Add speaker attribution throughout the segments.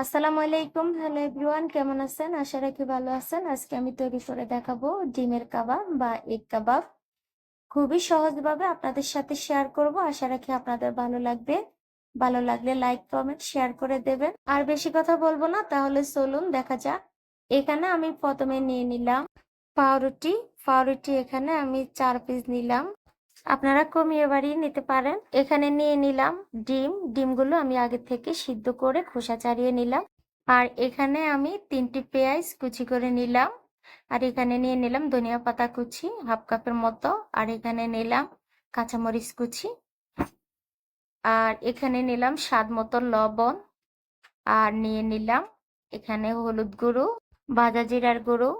Speaker 1: আসসালামু আলাইকুম। Hello everyone, কেমন আছেন? আশা রাখি ভালো আছেন। আজকে আমি তৈরি করে দেখাবো ডিমের কাবাব বা এগ কাবাব। খুবই সহজভাবে আপনাদের সাথে শেয়ার করব। আশা রাখি আপনাদের ভালো লাগবে। ভালো লাগলে লাইক, কমেন্ট, শেয়ার করে দেবেন। আর বেশি কথা বলব না, তাহলে চলুন দেখা যাক। এখানে আমি প্রথমে নিয়ে নিলাম পাউরুটি। পাউরুটি এখানে আমি চার পিস নিলাম। আপনারা কমিয়ে বাড়িয়ে নিতে পারেন। এখানে নিয়ে নিলাম ডিম। ডিমগুলো আমি আগে থেকে সিদ্ধ করে খোসা ছাড়িয়ে নিলাম। আর এখানে আমি তিনটি পেঁয়াজ কুচি করে নিলাম। আর এখানে নিয়ে নিলাম ধনিয়া পাতা কুচি, হাফ কাপের মতো। আর এখানে নিলাম কাঁচামরিচ কুচি। আর এখানে নিলাম স্বাদ মতো লবণ। আর নিয়ে নিলাম এখানে হলুদ গুঁড়ো ভাজা জিরার গুঁড়ো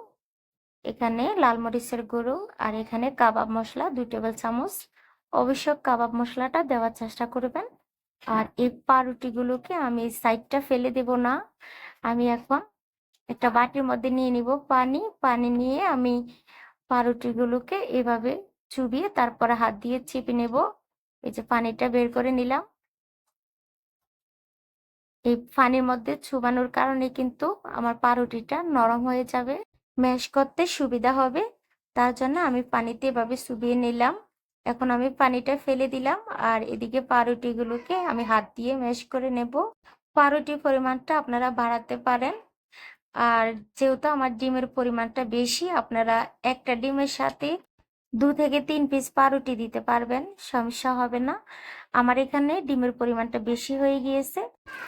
Speaker 1: এখানে লাল মরিচের গুঁড়ো আর এখানে কাবাব মশলা দুই টেবিল চামচ। অবশ্য কাবাব মশলাটা দেওয়ার চেষ্টা করবেন। আর এই পাউরুটিগুলোকে আমি সাইডটা ফেলে দেব না। আমি এখন একটা বাটির মধ্যে নিয়ে নিব পানি। পানি নিয়ে আমি পাউরুটিগুলোকে এভাবে চুবিয়ে তারপরে হাত দিয়ে চেপে নেব। এই যে পানিটা বের করে নিলাম। এই পানির মধ্যে চুবানোর কারণে কিন্তু আমার পাউরুটিটা নরম হয়ে যাবে। ম্যাশ করতে সুবিধা হবে। তার জন্য আমি পানিতে এভাবে চুবিয়ে নিলাম। এখন আমি পানিটা ফেলে দিলাম আর এদিকে পাউরুটিগুলোকে আমি হাত দিয়ে ম্যাশ করে নেব। পাউরুটির পরিমাণটা আপনারা বাড়াতে পারেন। আর যেহেতু আমার ডিমের পরিমাণটা বেশি, আপনারা একটা ডিমের সাথে দু থেকে তিন পিস পাউরুটি দিতে পারবেন, সমস্যা হবে না। আমার এখানে ডিমের পরিমাণটা বেশি হয়ে গিয়েছে।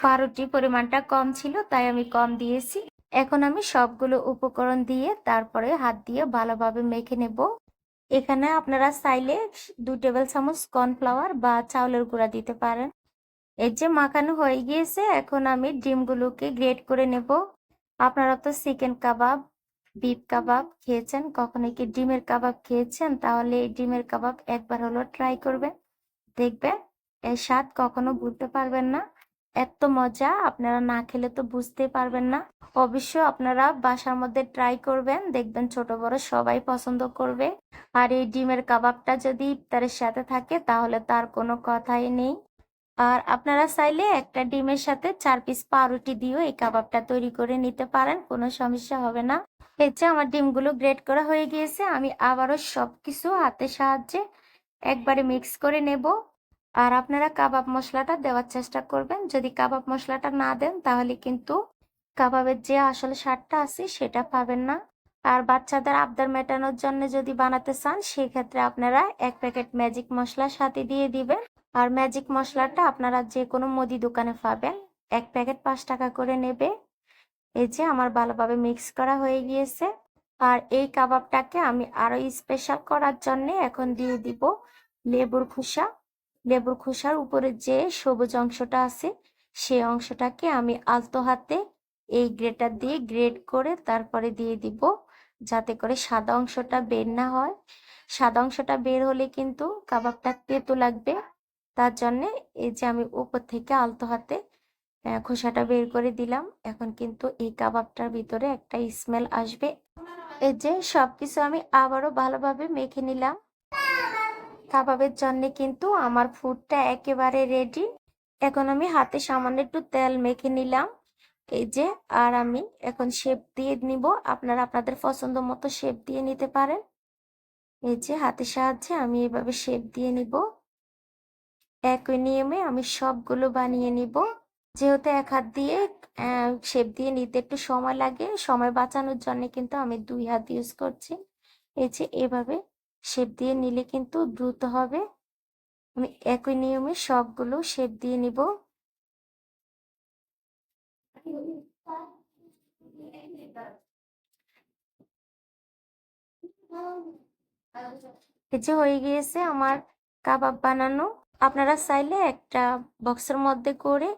Speaker 1: পাউরুটির পরিমাণটা কম ছিল, তাই আমি কম দিয়েছি। এখন আমি সবগুলো উপকরণ দিয়ে তারপরে হাত দিয়ে ভালোভাবে মেখে নেব। এখানে আপনারা চাইলে দু টেবিল চামচ কর্নফ্লাওয়ার বা চাউলের গুঁড়া দিতে পারেন। এর যে মাখানো হয়ে গিয়েছে, এখন আমি ডিমগুলোকে গ্রেট করে নেব। আপনারা তো চিকেন কাবাব, বিফ কাবাব খেয়েছেন কখনো কি ডিমের কাবাব খেয়েছেন? তাহলে এই ডিমের কাবাব একবার হলো ট্রাই করবেন। দেখবেন, এর স্বাদ কখনো ভুলতে পারবেন না। এত মজা, আপনারা না খেলে তো বুঝতেই পারবেন না। অবশ্য আপনারা বাসার মধ্যে ট্রাই করবেন, দেখবেন ছোট বড় সবাই পছন্দ করবে। আর এই ডিমের কাবাবটা যদি ইফতারের সাথে থাকে, তাহলে তার কোনো কথাই নেই। আর আপনারা চাইলে একটা ডিমের সাথে চার পিস পাউরুটি দিয়েও এই কাবাবটা তৈরি করে নিতে পারেন, কোনো সমস্যা হবে না। যে আমার ডিমগুলো গ্রেট করা হয়ে গিয়েছে, আমি আবারও সবকিছু হাতের সাহায্যে একবারে মিক্স করে নেব। আর আপনারা কাবাব মশলাটা দেওয়ার চেষ্টা করবেন। যদি কাবাব মশলাটা না দেন, তাহলে কিন্তু কাবাবের যে আসলে স্বাদটা আছে, সেটা পাবেন না। আর বাচ্চাদের আবদার মেটানোর জন্য যদি বানাতে চান, সেক্ষেত্রে আপনারা এক প্যাকেট ম্যাজিক মশলা সাথে দিয়ে দিবেন। আর ম্যাজিক মশলাটা আপনারা যে কোনো মুদি দোকানে পাবেন। এক প্যাকেট পাঁচ টাকা করে নেবে। এই যে আমার ভালোভাবে মিক্স করা হয়ে গিয়েছে। আর এই কাবাবটাকে আমি আরও স্পেশাল করার জন্য এখন দিয়ে দিব লেবুর খোসা। লেবুর খোসার উপরে যে সবুজ অংশটা আছে সেই অংশটাকে আমি আলতো হাতে এই গ্রেটার দিয়ে গ্রেড করে তারপরে দিয়ে দিব, যাতে করে সাদা অংশটা বের না হয়। সাদা অংশটা বের হলে কিন্তু কাবাবটা তেতো লাগবে। তার জন্যে এই যে আমি উপর থেকে আলতো হাতে খোসাটা বের করে দিলাম। এখন কিন্তু এই কাবাবটার ভিতরে একটা স্মেল আসবে। এই যে সবকিছু আমি আবারও ভালোভাবে মেখে নিলাম। কাবাবের জন্য কিন্তু আমার ফুডটা একেবারে রেডি এখন আমি হাতে সামান্য একটু তেল মেখে নিলাম। এই যে, আর আমি এখন শেপ দিয়ে নিব। আপনারা আপনাদের পছন্দ মতো শেপ দিয়ে নিতে পারেন। এই যে, হাতের সাহায্যে আমি এভাবে শেপ দিয়ে নিব। একই নিয়মে আমি সবগুলো বানিয়ে নিব। যেহেতু এক হাত দিয়ে শেপ দিয়ে নিতে একটু সময় লাগে, সময় বাঁচানোর জন্য কিন্তু আমি দুই হাত ইউজ করছি। এই যে, এভাবে শেপ দিয়ে নিলে কিন্তু দ্রুত হবে। আমি একই নিয়মে সবগুলো শেপ দিয়ে নিব। এই যে হয়ে গিয়েছে আমার কাবাব বানানো। আপনারা চাইলে একটা বক্সের মধ্যে করে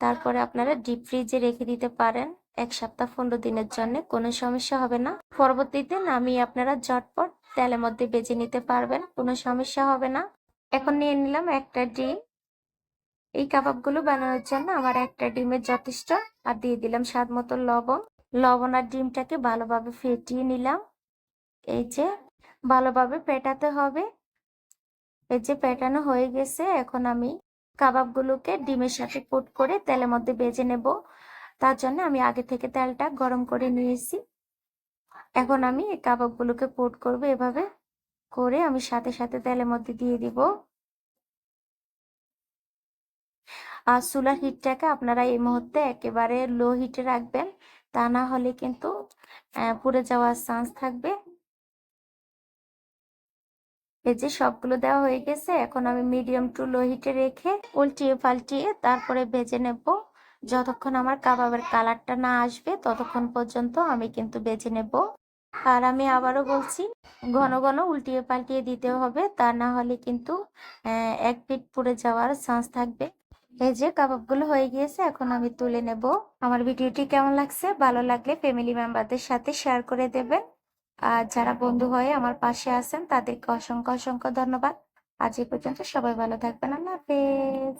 Speaker 1: তারপরে আপনারা ডিপ ফ্রিজে রেখে দিতে পারেন। এক সপ্তাহ পনেরো দিনের জন্য, কোনো সমস্যা হবে না। পরবর্তীতে নামিয়ে আপনারা ঝটপট তেলের মধ্যে বেজে নিতে পারবেন, কোনো সমস্যা হবে না। এখন নিয়ে নিলাম একটা ডিম। এই কাবাবগুলো বানানোর জন্য আমার একটা ডিমের যথেষ্ট, আর দিয়ে দিলাম স্বাদ মতো লবণ। লবণ আর ডিমটাকে ভালোভাবে ফেটিয়ে নিলাম। এই যে, ভালোভাবে পেটাতে হবে। এই যে, পেটানো হয়ে গেছে। এখন আমি কাবাবগুলোকে ডিমের সাথে কোট করে তেলের মধ্যে বেজে নেব। তার জন্য আমি আগে থেকে তেলটা গরম করে নিয়েছি। এখন আমি এই কাবাবগুলোকে কোট করব, এভাবে করে আমি সাথে সাথে তেলের মধ্যে দিয়ে দিব। আর চুলার হিটটাকে আপনারা এই মুহূর্তে একেবারে লো হিটে রাখবেন, তা না হলে কিন্তু পুড়ে যাওয়ার চান্স থাকবে। এই যে সবগুলো দেওয়া হয়ে গেছে, এখন আমি মিডিয়াম টু লো হিটে রেখে উল্টিয়ে পাল্টিয়ে তারপরে ভেজে নেব। যতক্ষণ আমার কাবাবের কালারটা না আসবে, ততক্ষণ পর্যন্ত আমি কিন্তু বেজে নেব। আর আমি আবারও বলছি, ঘন ঘন উল্টিয়ে পাল্টিয়ে দিতে হবে, তা না হলে কিন্তু এক পিট পুড়ে যাওয়ার চান্স থাকবে। এই যে কাবাবগুলো হয়ে গিয়েছে, এখন আমি তুলে নেব। আমার ভিডিওটি কেমন লাগছে? ভালো লাগলে ফ্যামিলি মেম্বারদের সাথে শেয়ার করে দেবেন। আর যারা বন্ধু হয়ে আমার পাশে আছেন, তাদেরকে অসংখ্য অসংখ্য ধন্যবাদ। আজ এই পর্যন্ত সবাই ভালো থাকবেন, আল্লাহ হাফেজ।